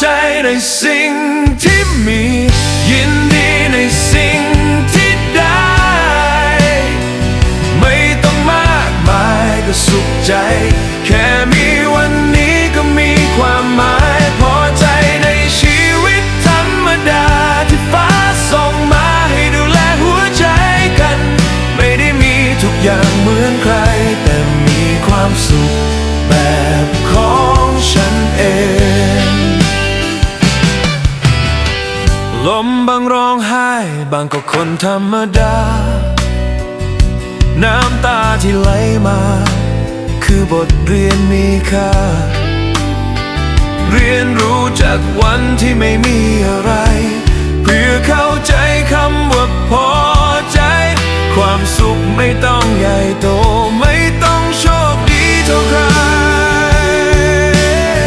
ใจในสิ่งที่มี ยินดีในสิ่งที่ได้ ไม่ต้องมากมายก็สุขใจ แค่มีวันนี้ก็มีความหมาย พอใจในชีวิตธรรมดาที่ฟ้าส่งมาให้ดูแลหัวใจกัน ไม่ได้มีทุกอย่างเหมือนใคร แต่มีความสุข ลมบางร้องไห้ บางก็คนธรรมดา น้ำตาที่ไหลมา คือบทเรียนมีค่า เรียนรู้จากวันที่ไม่มีอะไร เพื่อเข้าใจคำว่าพอใจ ความสุขไม่ต้องใหญ่โต